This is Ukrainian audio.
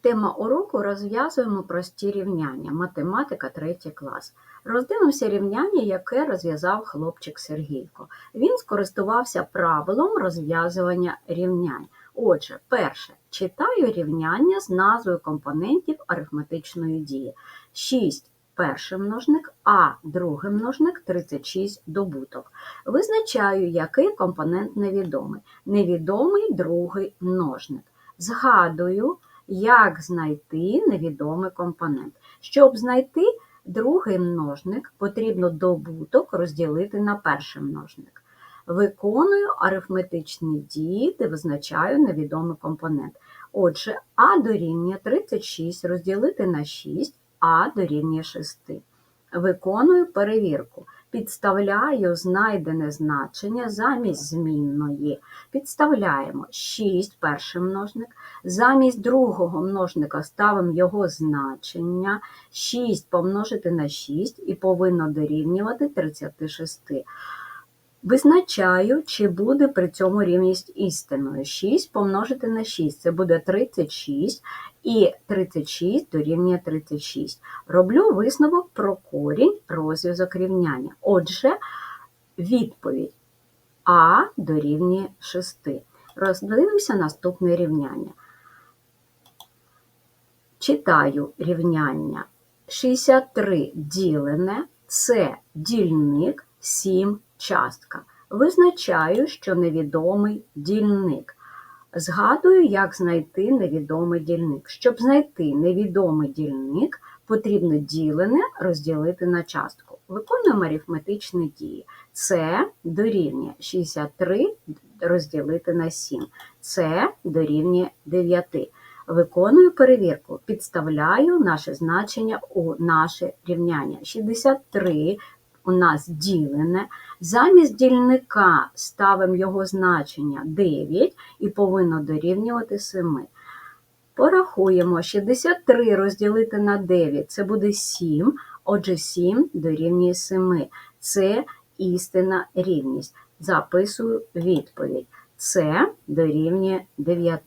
Тема уроку розв'язуємо прості рівняння. Математика 3 клас. Роздивимося рівняння, яке розв'язав хлопчик Сергійко. Він скористувався правилом розв'язування рівнянь. Отже, перше, читаю рівняння з назвою компонентів арифметичної дії. 6 перший множник, а другий множник 36 добуток. Визначаю, який компонент невідомий. Невідомий другий множник. Згадую, як знайти невідомий компонент. Щоб знайти другий множник, потрібно добуток розділити на перший множник. Виконую арифметичні дії, де визначаю невідомий компонент. Отже, А дорівнює 36 розділити на 6, А дорівнює 6. Виконую перевірку. Підставляю знайдене значення замість змінної. Підставляємо 6 перший множник. Замість другого множника ставимо його значення. 6 помножити на 6 і повинно дорівнювати 36. Визначаю, чи буде при цьому рівність істиною. 6 помножити на 6 це буде 36, і 36 дорівнює 36. Роблю висновок про корінь розв'язок рівняння. Отже, відповідь А дорівнює 6. Роздивимося наступне рівняння. Читаю рівняння. 63 ділене це дільник 7 частка. Визначаю, що невідомий дільник. Згадую, як знайти невідомий дільник. Щоб знайти невідомий дільник, потрібно ділене розділити на частку. Виконуємо арифметичні дії. Це дорівнює 63 розділити на 7. Це дорівнює 9. Виконую перевірку, підставляю наше значення у наше рівняння. 63 у нас ділене. Замість дільника ставимо його значення 9 і повинно дорівнювати 7. Порахуємо 63 розділити на 9 це буде 7, отже 7 дорівнює 7. Це істинна рівність. Записую відповідь. Це дорівнює 9.